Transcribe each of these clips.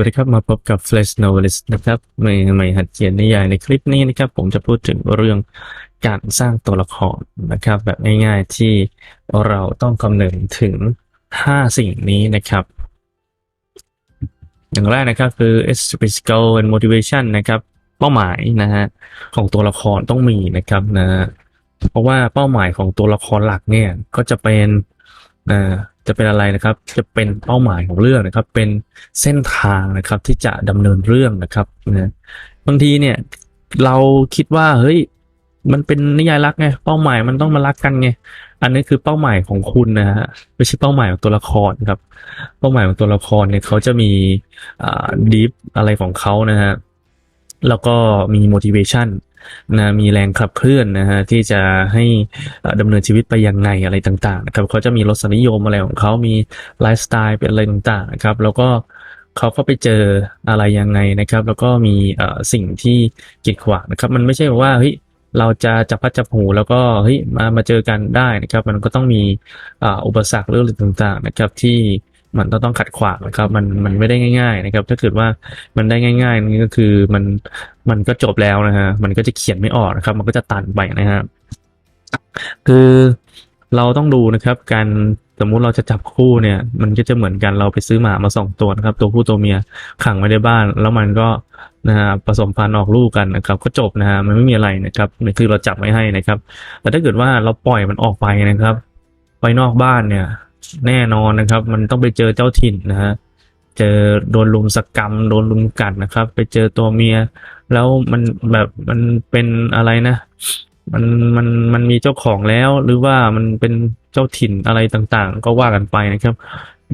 วัสดีครับ มาพบกับ Flash Novelist นะครับใหม่ใหม่หัดเขียนนิยายในคลิปนี้นะครับ ผมจะพูดถึงเรื่องการสร้างตัวละครนะครับ แบบง่ายๆที่เราต้องคำนึงถึง 5 สิ่งนี้นะครับ อย่างแรกนะครับคือ specific goal and motivation นะครับ เป้าหมายนะฮะของตัวละครต้องมีนะครับนะฮะเพราะว่าเป้าหมายของตัวละครหลักเนี่ยก็จะเป็นอ่า จะเป็นอะไรนะครับ จะเป็นเป้าหมายของเรื่องนะครับ เป็นเส้นทางนะครับ ที่จะดำเนินเรื่องนะครับนะบางทีเนี่ย เราคิดว่าเฮ้ยมันเป็นนิยายรักไงเป้าหมายมันต้องมารักกันไงอันนี้คือเป้าหมายของคุณนะฮะไม่ใช่เป้าหมายของตัวละครครับ เป้าหมายของตัวละครเนี่ยเขาจะมีอ่าดีฟอะไรของเขานะฮะแล้วก็มี motivation นะมีแรงขับเคลื่อนนะฮะที่จะให้เอ่อดำเนินชีวิตไปยังไงอะไรต่างๆนะครับเขาจะมีรสนิยมอะไรของเขามีไลฟ์สไตล์เป็นอะไรต่างๆนะครับแล้วก็เขาก็ไปเจออะไรยังไงนะครับ แล้วก็มีสิ่งที่กีดขวางนะครับ มันไม่ใช่ว่าเฮ้ยเราจะจับพัดจับหูแล้วก็เฮ้ยมามาเจอกันได้นะครับ มันก็ต้องมีอุปสรรคเรื่องต่างๆนะครับที่ มันต้องต้องขัดขวางนะครับ มันมันไม่ได้ง่าย ๆ นะครับ ถ้าเกิดว่ามันได้ง่ายๆนี่ก็คือมันมันก็จบแล้วนะฮะมันก็จะเขียนไม่ออกนะครับ มันก็จะตันไปนะฮะคือเราต้องดูนะครับ การสมมุติเราจะจับคู่เนี่ย มันก็จะเหมือนกันเราไปซื้อหมามาสองตัวนะครับ ตัวผู้ตัวเมียขังไว้ในบ้าน แล้วมันก็นะฮะผสมพันธุ์ออกลูกกันนะครับ ก็จบนะฮะมันไม่มีอะไรนะครับนี่คือเราจับไว้ให้นะครับ แต่ถ้าเกิดว่าเราปล่อยมันออกไปนะครับ ไปนอกบ้านเนี่ย แน่นอนนะครับ มันต้องไปเจอเจ้าถิ่นนะฮะเจอโดนลุมสกรรม โดนลุมกัดนะครับ ไปเจอตัวเมีย แล้วมันแบบมันเป็นอะไรนะ มันมันมันมีเจ้าของแล้ว หรือว่ามันเป็นเจ้าถิ่นอะไรต่างๆ ก็ว่ากันไปนะครับ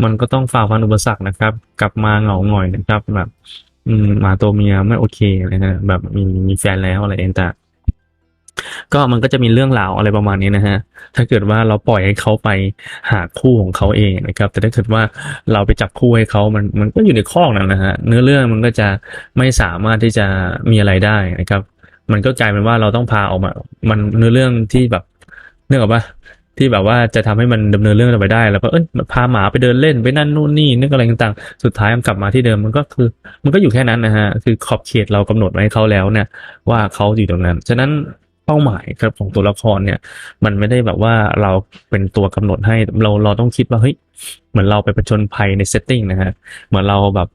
มันก็ต้องฝ่าฟันอุปสรรคนะครับ กลับมาเหงาหงอยนะครับแบบ อืมหมาตัวเมียไม่โอเคเลยนะแบบมีมีแฟนแล้วอะไรต่าง ก็มันก็จะมีเรื่องราวอะไรประมาณนี้นะฮะ ถ้าเกิดว่าเราปล่อยให้เขาไปหาคู่ของเขาเองนะครับ แต่ถ้าเกิดว่าเราไปจับคู่ให้เขามันมันก็อยู่ในข้อนั่นนะฮะ เนื้อเรื่องมันก็จะไม่สามารถที่จะมีอะไรได้นะครับ มันก็กลายเป็นว่าเราต้องพาออกมา มันเนื้อเรื่องที่แบบเนื่องจากว่าที่แบบว่าจะทำให้มันดำเนินเรื่องไปได้ แล้วก็เอ้ยพาหมาไปเดินเล่นไปนั่นนู่นนี่นึกอะไรต่างๆ สุดท้ายมันกลับมาที่เดิมมันก็คือ มันก็อยู่แค่นั้นนะฮะ คือขอบเขตเรากำหนดไว้ให้เขาแล้วเนี่ยว่าเขาอยู่ตรงนั้น ฉะนั้น เป้าหมายครับของตัวละครเนี่ย มันไม่ได้แบบว่าเราเป็นตัวกำหนดให้เราเราต้องคิดว่าเฮ้ยเหมือนเราไปประชนภัยในเซตติ้งนะฮะเหมือนเราแบบ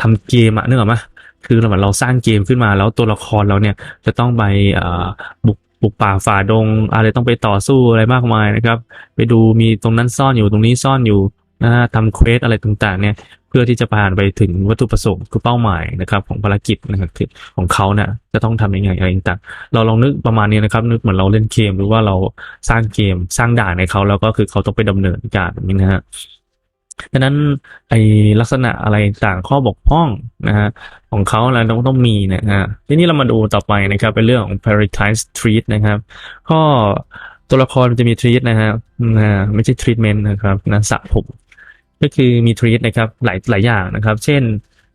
ทำเกมอะนึกออกไหมคือเหมือนเราสร้างเกมขึ้นมาแล้วตัวละครเราเนี่ยจะต้องไปบุกบุกป่าฝ่าดง อะไรต้องไปต่อสู้อะไรมากมายนะครับ ไปดูมีตรงนั้นซ่อนอยู่ตรงนี้ซ่อนอยู่ นะทำเควสอะไรต่างๆเนี่ยเพื่อที่จะผ่านไปถึงวัตถุประสงค์คือเป้าหมายนะครับของภารกิจนะครับของเขาเนี่ยจะต้องทำยังไงอะไรต่างๆเราลองนึกประมาณนี้นะครับนึกเหมือนเราเล่นเกมหรือว่าเราสร้างเกมสร้างด่านในเขาแล้วก็คือเขาต้องไปดำเนินการนี้นะฮะดังนั้นไอลักษณะอะไรต่างข้อบกพร่องนะฮะของเขาเราต้องต้องมีนะฮะทีนี้เรามาดูต่อไปนะครับเป็นเรื่องของ prioritize treat นะครับก็ตัวละครมันจะมี treat นะฮะนะฮะไม่ใช่ treatment นะครับนะสระผม ก็คือมีทรีตนะครับหลายหลายอย่างนะครับ เช่น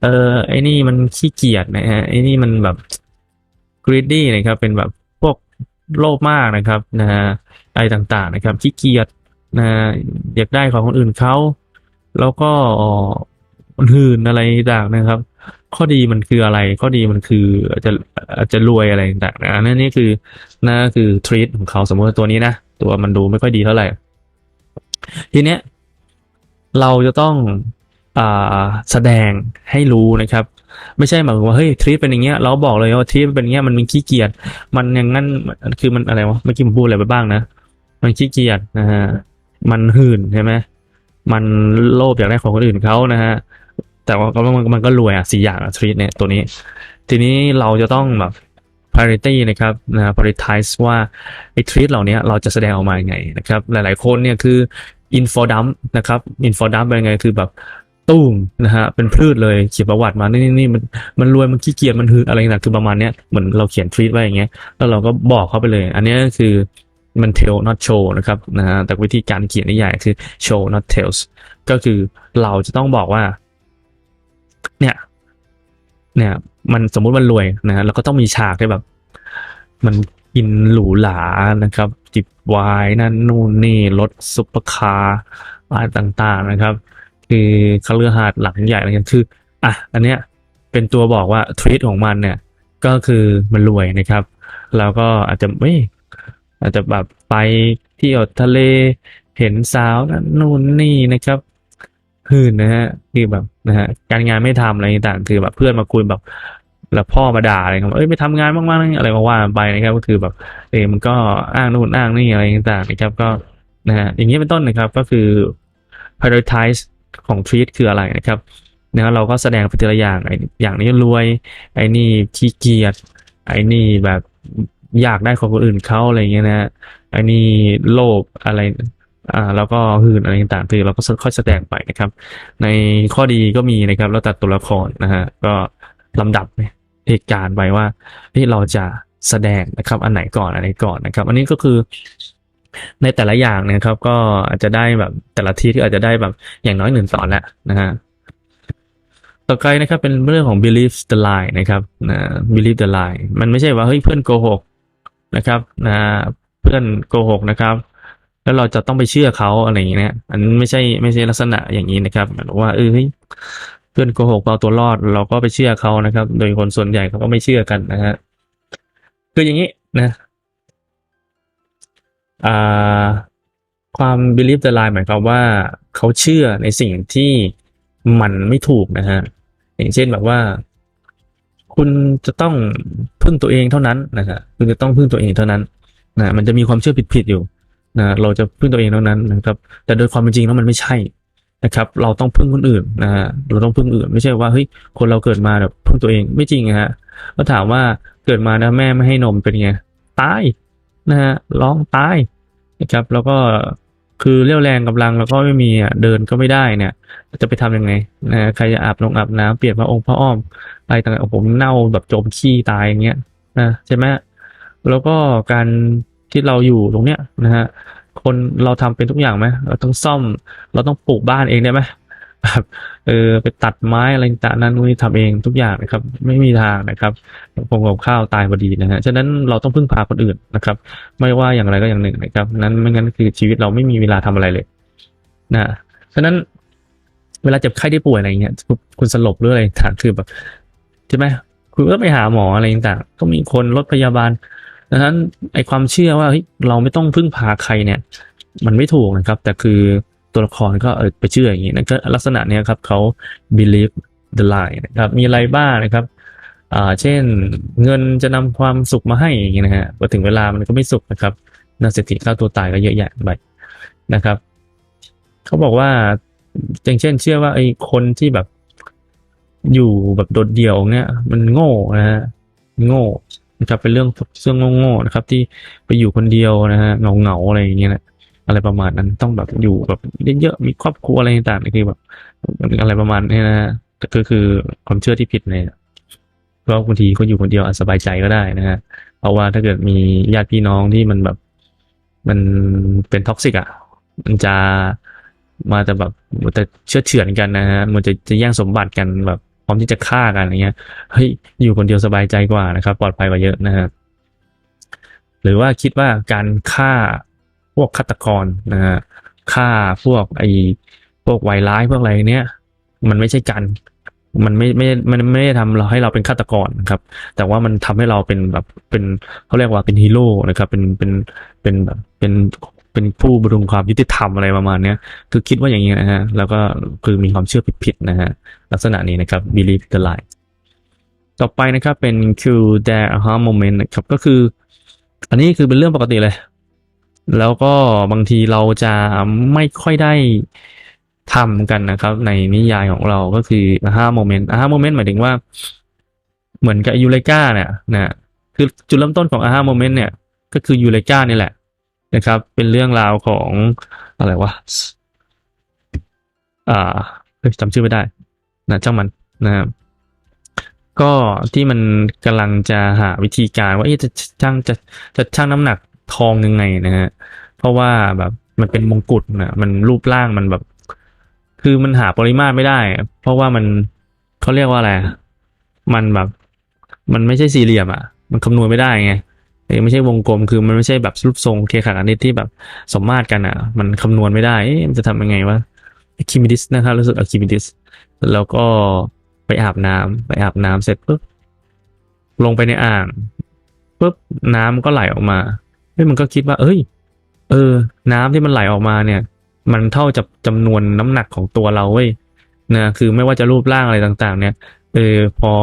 เออไอ้นี่มันขี้เกียจนะฮะไอ้นี่มันแบบ greedy นะครับเป็นแบบพวกโลภมากนะครับนะฮะอะไรต่างๆนะครับขี้เกียจนะอยากได้ของคนอื่นเขาแล้วก็มันหื่นอะไรต่างนะครับ ข้อดีมันคืออะไร ข้อดีมันคืออาจจะอาจจะรวยอะไรต่างๆนะอันนั่นนี่คือนั่นคือทรีตของเขาสมมติตัวนี้นะ ตัวมันดูไม่ค่อยดีเท่าไหร่ทีเนี้ย เราจะต้องอแสดงให้รู้นะครับ ไม่ใช่หมายว่าเฮ้ยทรีตเป็นอย่างเงี้ยเราบอกเลยว่าทรีตเป็นอย่างเงี้ยมันมีขี้เกียจมันอย่างนั้นคือมันอะไรวะเมื่อกี้ผมพูดอะไรไปบ้างนะ มันขี้เกียจนะฮะมันหื่นใช่ไหมมันโลภอยากได้ของคนอื่นเขานะฮะแต่ว่ามันมันก็รวยอะสี่อย่างอะทรีตเนี่ยตัวนี้ ทีนี้เราจะต้องแบบ priority นะครับนะ prioritize ว่าไอ้ทรีตเหล่านี้เราจะแสดงออกมาอยังไงนะครับ หลายๆคนเนี่ยคือ info dump นะครับ info dump เป็นไงคือแบบตุ้มนะฮะเป็นพืชเลยเขียนประวัติมานี่นี่นี่มันมันรวยมันขี้เกียจมันหืออะไรต่างคือประมาณเนี้ยเหมือนเราเขียนทรีตไว้อย่างเงี้ยแล้วเราก็บอกเขาไปเลย อันนี้คือมัน tell not show นะครับนะฮะแต่วิธีการเขียนนิยายคือ show not tells ก็คือเราจะต้องบอกว่า เนี่ยเนี่ย มันสมมุติมันรวยนะฮะแล้วก็ต้องมีฉากที่แบบ มันกินหรูหรานะครับ จิบไวน์นั่นนู่นนี่รถซุปเปอร์คาร์อะไรต่างๆนะครับ คือคฤหาสน์หลังใหญ่อะไรเงี้ยคืออะอันเนี้ยเป็นตัวบอกว่าทริตของมันเนี่ยก็คือมันรวยนะครับ แล้วก็อาจจะไม่อาจจะแบบไปเที่ยวทะเลเห็นสาวนั่นนู่นนี่นะครับหื่นนะฮะคือแบบนะฮะการงานไม่ทำอะไรต่างๆคือแบบเพื่อนมาคุยแบบ แล้วพ่อมาด่าอะไรครับเอ้ยไม่ทำงานมากๆอะไรมาว่าไปนะครับ ก็คือแบบเออมันก็อ้างนู่นอ้างนี่อะไรต่างๆนะครับก็นะฮะอย่างนี้เป็นต้นนะครับก็คือ prioritize ของ treat คืออะไรนะครับนะเราก็แสดงไปทีละอย่างไอ้อย่างนี้รวย ไอ้นี่ขี้เกียจไอ้นี่แบบอยากได้ของคนอื่นเขาอะไรเงี้ยนะฮะไอ้นี่โลภอะไรอ่าแล้วก็หื่นอะไรต่างๆคือเราก็ค่อยแสดงไปนะครับ ในข้อดีก็มีนะครับแล้วแต่ตัวละครนะฮะก็ ลำดับเหตุการณ์ไปว่าที่เราจะแสดงนะครับ อันไหนก่อนอันไหนก่อนนะครับ อันนี้ก็คือในแต่ละอย่างนะครับ ก็อาจจะได้แบบแต่ละที่ที่อาจจะได้แบบอย่างน้อยหนึ่งตอนแหละนะฮะต่อไปนะครับเป็นเรื่องของ believe the lie นะครับนะ believe the lie มันไม่ใช่ว่าเฮ้ยเพื่อนโกหกนะครับนะเพื่อนโกหกนะครับ แล้วเราจะต้องไปเชื่อเขาอะไรอย่างเงี้ยอันนั้ไม่ใช่ไม่ใช่ลักษณะอย่างนี้นะครับหมายว่าเออ เพื่อนโกหกเอาตัวรอดเราก็ไปเชื่อเขานะครับ โดยคนส่วนใหญ่เขาก็ไม่เชื่อกันนะฮะคืออย่างนี้นะอ่าความ believe the lie หมายความว่าเขาเชื่อในสิ่งที่มันไม่ถูกนะฮะอย่างเช่นแบบว่า คุณจะต้องพึ่งตัวเองเท่านั้นนะฮะคุณจะต้องพึ่งตัวเองเท่านั้นนะมันจะมีความเชื่อผิดๆอยู่นะเราจะพึ่งตัวเองเท่านั้นนะครับ แต่โดยความเป็นจริงแล้วมันไม่ใช่ นะครับ เราต้องพึ่งคนอื่นนะฮะเราต้องพึ่งอื่น ไม่ใช่ว่าเฮ้ยคนเราเกิดมาแบบพึ่งตัวเองไม่จริงนะฮะก็ถามว่าเกิดมานะแม่ไม่ให้นมเป็นไงตายนะฮะร้องตายนะครับ แล้วก็คือเรี่ยวแรงกำลังแล้วก็ไม่มีอะเดินก็ไม่ได้เนี่ย จะไปทำยังไงนะใครจะอาบลงอาบน้ำเปลี่ยนพระองค์พระอ้อมอะไรต่างๆผมเน่าแบบจมขี้ตายอย่างเงี้ยนะใช่ไหมแล้วก็การที่เราอยู่ตรงเนี้ยนะฮะ คนเราทำเป็นทุกอย่างไหมเราต้องซ่อม เราต้องปลูกบ้านเองได้ไหมแบบเออไปตัดไม้อะไรต่างนั้นนู่นนี่ทำเองทุกอย่างนะครับ ไม่มีทางนะครับผมกับข้าวตายพอดีนะฮะฉะนั้นเราต้องพึ่งพาคนอื่นนะครับ ไม่ว่าอย่างไรก็อย่างหนึ่งนะครับ นั้นไม่งั้นคือชีวิตเราไม่มีเวลาทำอะไรเลยนะฉะนั้นเวลาเจ็บไข้ได้ป่วยอะไรเงี้ยคุณสลบหรืออะไรต่างคือแบบใช่ไหมคุณก็ไปหาหมออะไรต่างก็มีคนรถพยาบาล ดังนั้นไอความเชื่อว่าเราไม่ต้องพึ่งพาใครเนี่ย มันไม่ถูกนะครับ แต่คือตัวละครก็ไปเชื่ออย่างนี้นะก็ลักษณะเนี้ยครับเขา believe the lie นะครับมีอะไรบ้างนะครับอ่าเช่นเงินจะนำความสุขมาให้อย่างนี้นะฮะพอถึงเวลามันก็ไม่สุขนะครับนักเศรษฐีฆ่าตัวตายก็เยอะแยะไปนะครับเขาบอกว่าอย่างเช่น เชื่อว่าไอ้คนที่แบบอยู่แบบโดดเดี่ยวเนี่ยมันโง่นะฮะโง่ นะครับเป็นเรื่องเรื่องโง่ๆนะครับ ที่ไปอยู่คนเดียวนะฮะเงาเงาๆอะไรอย่างเงี้ยนะอะไรประมาณนั้นต้องแบบอยู่แบบเยอะๆมีครอบครัวอะไรต่างๆคือแบบอะไรประมาณนี้นะฮะก็คือความเชื่อที่ผิดเนี่ยเพราะบางทีเขาอยู่คนเดียวอาจสบายใจก็ได้นะฮะเพราะว่าถ้าเกิดมีญาติพี่น้องที่มันแบบ มันเป็นท็อกซิกอะมันจะมาจะแบบมันจะเชื่อเฉือนกันนะฮะมันจะจะแย่งสมบัติกันแบบ พร้อมที่จะฆ่ากันอย่างเงี้ยเฮ้ยอยู่คนเดียวสบายใจกว่านะครับ ปลอดภัยกว่าเยอะนะฮะหรือว่าคิดว่าการฆ่าพวกฆาตกรนะฮะฆ่าพวกไอ้พวกวายร้ายพวกอะไรเนี้ยมันไม่ใช่การมันไม่ไม่มันไม่ได้ทำเราให้เราเป็นฆาตกรนะครับ แต่ว่ามันทำให้เราเป็นแบบเป็นเขาเรียกว่าเป็นฮีโร่นะครับ เป็นเป็นเป็นแบบเป็น เป็นผู้บรุงความยุติธรรมอะไรประมาณนี้คือคิดว่าอย่างนี้นะฮะ แล้วก็คือมีความเชื่อผิดๆนะฮะ ลักษณะนี้นะครับ believe the lie ต่อไปนะครับเป็น Q there aha moment นะครับก็คือ อันนี้คือเป็นเรื่องปกติเลย แล้วก็บางทีเราจะไม่ค่อยได้ทำกันนะครับ ในนิยายของเราก็คือ aha moment aha moment หมายถึงว่า เหมือนกับยูเลกาเนี่ยนะคือจุดเริ่มต้นของ aha moment เนี่ย ก็คือยูเลกานี่แหละ นะครับ เป็นเรื่องราวของอะไรวะอ่าจำชื่อไม่ได้นะช่างมันนะครับก็ที่มันกำลังจะหาวิธีการว่าจะช่างจะจะช่างน้ำหนักทองยังไงนะฮะเพราะว่าแบบมันเป็นมงกุฎนะมันรูปร่างมันแบบ คือมันหาปริมาตรไม่ได้ เพราะว่ามันเขาเรียกว่าอะไรมันแบบ มันไม่ใช่สี่เหลี่ยมอะ มันคำนวณไม่ได้ไง ไม่ใช่วงกลมคือมันไม่ใช่แบบรูปทรงเคขาคณิตที่แบบสมมาตรกันอะ มันคำนวณไม่ได้มันจะทำยังไงวะอะคิมิดิสนะครับรู้สึกอะคิมิดิสแล้วก็ไปอาบน้ำไปอาบน้ำเสร็จปุ๊บลงไปในอ่างปุ๊บน้ำก็ไหลออกมาเฮ้ยมันก็คิดว่า เอ้ย เออ น้ำที่มันไหลออกมาเนี่ย มันเท่ากับจำนวนน้ำหนักของตัวเราเว้ยนะคือไม่ว่าจะรูปร่างอะไรต่าง ๆ เนี่ย เออพอ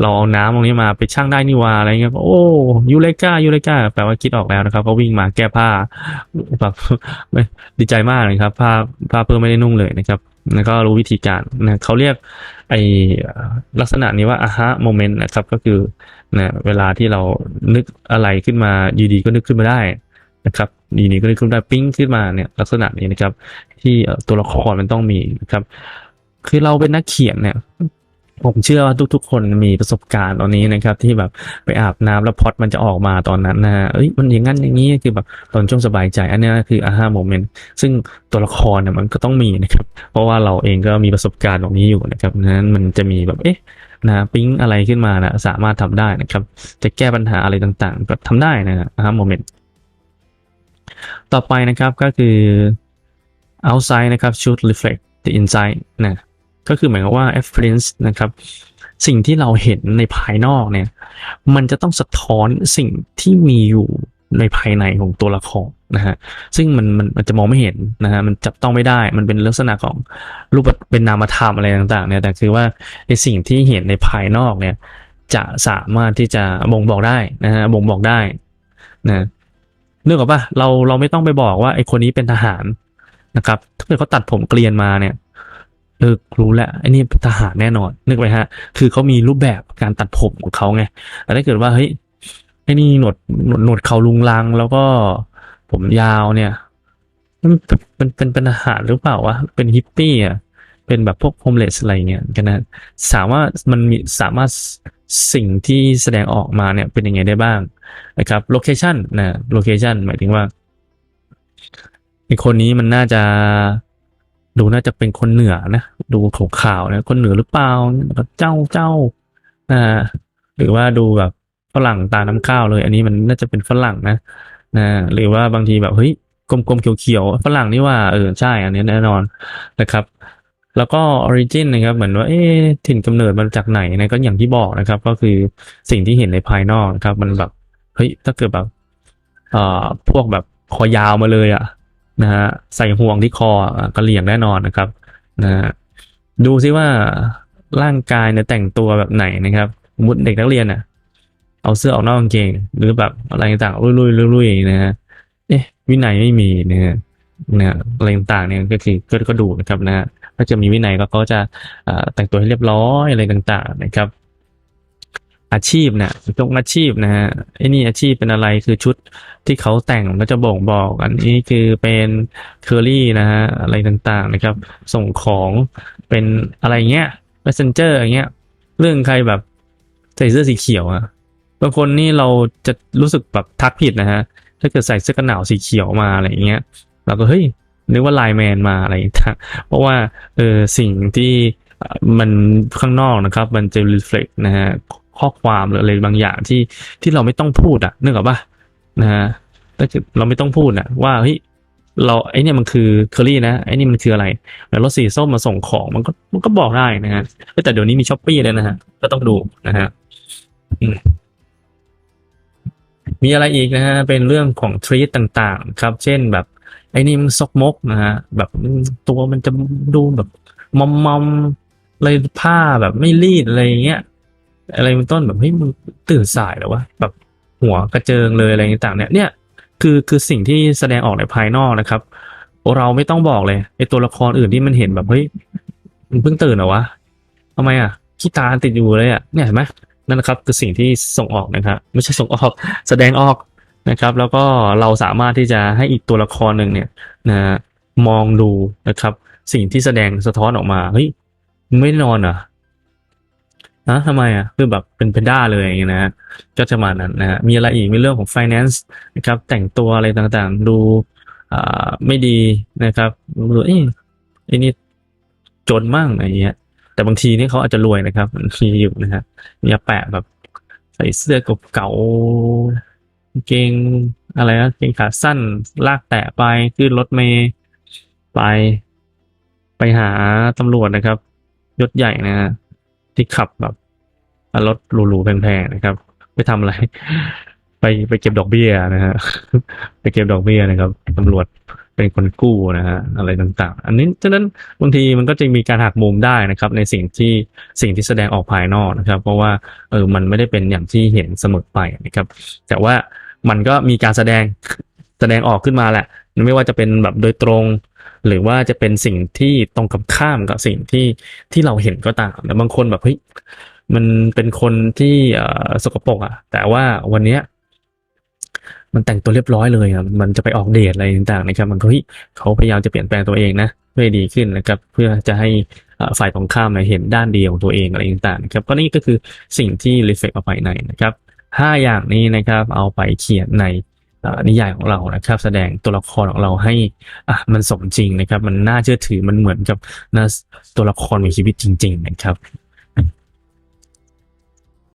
เราเอาน้ำตรงนี้มาไปชั่งได้นี่วาอะไรเงี้ยโอ้ยูเลกายูเลกาแปลว่าคิดออกแล้วนะครับ ก็วิ่งมาแก้ผ้าแบบดีใจมากเลยครับผ้าผ้าเพิ่มไม่ได้นุ่งเลยนะครับแล้วก็รู้วิธีการนะเขาเรียกไอลักษณะนี้ว่าอาฮะโมเมนต์นะครับก็คือนะเวลาที่เรานึกอะไรขึ้นมาอยู่ดีก็นึกขึ้นมาได้นะครับอยู่ดีก็นึกขึ้นได้ปิ้งขึ้นมาเนี่ยลักษณะนี้นะครับ ที่ตัวละครมันต้องมีนะครับ คือเราเป็นนักเขียนเนี่ย ผมเชื่อว่าทุกๆ คนมีประสบการณ์ตอนนี้นะครับ ที่แบบไปอาบน้ำแล้วพอดมันจะออกมาตอนนั้นนะฮะเอ้ยมันอย่างนั้นอย่างนี้คือแบบตอนช่วงสบายใจ อันนี้คืออาฮาโมเมนต์ซึ่งตัวละครเนี่ยมันก็ต้องมีนะครับ เพราะว่าเราเองก็มีประสบการณ์ตรงนี้อยู่นะครับนั้นมันจะมีแบบเอ๊ะนะปิ๊งอะไรขึ้นมานะสามารถทำได้นะครับ จะแก้ปัญหาอะไรต่างๆ ก็ทำได้นะฮะอาฮาโมเมนต์ต่อไปนะครับก็คือ outside นะครับ should reflect the inside นะ ก็คือหมายความว่า experience นะครับ สิ่งที่เราเห็นในภายนอกเนี่ย มันจะต้องสะท้อนสิ่งที่มีอยู่ในภายในของตัวละครนะฮะ ซึ่งมันมันมันจะมองไม่เห็นนะฮะ มันจับต้องไม่ได้ มันเป็นลักษณะของรูปเป็นนามธรรมอะไรต่างๆเนี่ย แต่คือว่าในสิ่งที่เห็นในภายนอกเนี่ย จะสามารถที่จะบ่งบอกได้นะฮะ บ่งบอกได้นะเนื่องจากว่าเราเราไม่ต้องไปบอกว่าไอ้คนนี้เป็นทหารนะครับ ถ้าเกิดเขาตัดผมเกลียนมาเนี่ย ออรู้แล้วไอ้นี่ทหารแน่นอน นึกไปฮะ คือเขามีรูปแบบการตัดผมของเขาไงแต่ถ้าเกิดว่าเฮ้ยไอ้นี่หนวดหนวดหนวดเขาลุงลัง แล้วก็ผมยาวเนี่ย มันเป็นเป็นเป็นทหารหรือเปล่าวะเป็นฮิปปี้อะเป็นแบบพวกโฮมเลสอะไรเงี้ยกันนะสามารถมันมีสามารถสิ่งที่แสดงออกมาเนี่ยเป็นยังไงได้บ้างนะครับโลเคชันนะโลเคชันหมายถึงว่าไอคนนี้มันน่าจะ ดูน่าจะเป็นคนเหนือนะ ดูขาวนะ คนเหนือหรือเปล่าเจ้าเจ้าอ่าหรือว่าดูแบบฝรั่งตาน้ำข้าวเลย อันนี้มันน่าจะเป็นฝรั่งนะนะหรือว่าบางทีแบบเฮ้ยกลมๆเขียวๆฝรั่งนี่ว่าเออใช่อันนี้แน่นอนนะครับ แล้วก็ origin นนะครับเหมือนว่าเอ๊ถิ่นกำเนิดมาจากไหนนะก็อย่างที่บอกนะครับ ก็คือสิ่งที่เห็นในภายนอกนะครับ มันแบบเฮ้ยถ้าเกิดแบบอ่อพวกแบบคอยาวมาเลยอะ นะฮะใส่ห่วงที่คอกระเหลี่ยงแน่นอนนะครับนะดูซิว่าร่างกายเนี่ยแต่งตัวแบบไหนนะครับมมติเด็กนักเรียนอะ เอาเสื้อออกนอกกางเกง หรือแบบอะไรต่างๆลุยๆลุยๆนะฮะเอ๊ะวินัยไม่มีนะฮะนะอะไรต่างๆเนี่ยก็คือก็ก็ดูนะครับนะฮะถ้าจะมีวินัยก็จะแต่งตัวให้เรียบร้อยอะไรต่างๆนะครับ อาชีพนี่ยยกอาชีพนะฮะไอ้นี่อาชีพเป็นอะไรคือชุดที่เขาแต่งก็จะบ่งบอก อันนี้คือเป็นเคอรี่นะฮะอะไรต่างๆนะครับ ส่งของเป็นอะไรเงี้ย messenger อย่างเงี้ย เรื่องใครแบบใส่เสื้อสีเขียวอะบางคนนี่เราจะรู้สึกแบบทักผิดนะฮะถ้าเกิดใส่เสื้อกันหนาวสีเขียวมาอะไรเงี้ยเราก็เฮ้ยนึกว่าไลแมนมาอะไรอย่างเงี้ยเพราะว่าเออสิ่งที่มันข้างนอกนะครับ มันจะ reflect นะฮะ ข้อความหรืออะไรบางอย่างที่ที่เราไม่ต้องพูดอะนึกออกปะนะฮะถ้าเราไม่ต้องพูดอะว่าเฮ้ยเราไอเนี่ยมันคือเคอรี่นะไอนี่มันคืออะไร แล้วรถสีส้มมาส่งของมันก็มันก็บอกได้นะฮะแต่เดี๋ยวนี้มีช้อปปี้เลยนะฮะก็ต้องดูนะฮะมีอะไรอีกนะฮะเป็นเรื่องของทรีตต่างๆ ครับ เช่นแบบ ไอ้นี่มันซกมกนะฮะแบบตัวมันจะดูแบบมอมมอมๆเลยผ้าแบบไม่รีดอะไรอย่างเงี้ย อะไรเป็นต้นแบบเฮ้ยมึงตื่นสายแล้ววะแบบหัวกระเจิงเลยอะไรต่างเนี่ยเนี่ยคือคือสิ่งที่แสดงออกในภายนอกนะครับ เราไม่ต้องบอกเลยไอตัวละครอื่นที่มันเห็นแบบเฮ้ยมันเพิ่งตื่นเหรอวะทำไมอะขี้ตาติดอยู่เลยอะเนี่ยเห็นไหมนั่นนะครับคือสิ่งที่ส่งออกนะครับไม่ใช่ส่งออกแสดงออกนะครับ แล้วก็เราสามารถที่จะให้อีกตัวละครหนึ่งเนี่ยนะมองดูนะครับ สิ่งที่แสดงสะท้อนออกมาเฮ้ยมึงไม่ได้นอนเหรอ นะทำไมอะคือแบบเป็นเพนด้าเลยอย่างเงี้ยนะฮะก็จะมานั้นนะฮะมีอะไรอีกมีเรื่องของ finance นะครับ แต่งตัวอะไรต่างๆ ดูอ่าไม่ดีนะครับดูเอ้ยไอ้นี่จนมั่งอะไรอย่างเงี้ย แต่บางทีนี่เขาอาจจะรวยนะครับมันมีอยู่นะฮะมีแปะแบบ ใส่เสื้อเก่ากางเกงอะไรนะกางเกงขาสั้นลากแตะไปขึ้นรถเมย์ไป ไปหาตำรวจนะครับยศใหญ่นะฮะ ที่ขับแบบรถหรูๆแพงๆนะครับ ไปทำอะไร ไปไปเก็บดอกเบี้ยนะฮะไปเก็บดอกเบี้ยนะครับตำรวจเป็นคนกู้นะฮะอะไรต่างๆ อันนี้ฉะนั้นบางทีมันก็จะมีการหักมุมได้นะครับ ในสิ่งที่สิ่งที่แสดงออกภายนอกนะครับ เพราะว่าเออมันไม่ได้เป็นอย่างที่เห็นเสมอไปนะครับ แต่ว่ามันก็มีการแสดงแสดงออกขึ้นมาแหละ ไม่ว่าจะเป็นแบบโดยตรง หรือว่าจะเป็นสิ่งที่ตรงกับข้ามกับสิ่งที่ที่เราเห็นก็ตามแต่บางคนแบบเฮ้ยมันเป็นคนที่สกปรกอะ แต่ว่าวันเนี้ยมันแต่งตัวเรียบร้อยเลยอะมันจะไปออกเดทอะไรต่างๆนะครับ มันก็เฮ้ยเขาพยายามจะเปลี่ยนแปลงตัวเองนะเพื่อให้ดีขึ้นนะครับ เพื่อจะให้ฝ่ายตรงข้ามเนี่ยเห็นด้านเดียวของตัวเองอะไรต่างๆนะครับ ก็นี่ก็คือสิ่งที่รีเฟกออกไปในนะครับห้าอย่างนี้นะครับ เอาไปเขียนใน นิยายของเรานะครับ แสดงตัวละครของเราให้อะมันสมจริงนะครับ มันน่าเชื่อถือมันเหมือนกับนะตัวละครมีชีวิตจริง ๆ นะครับ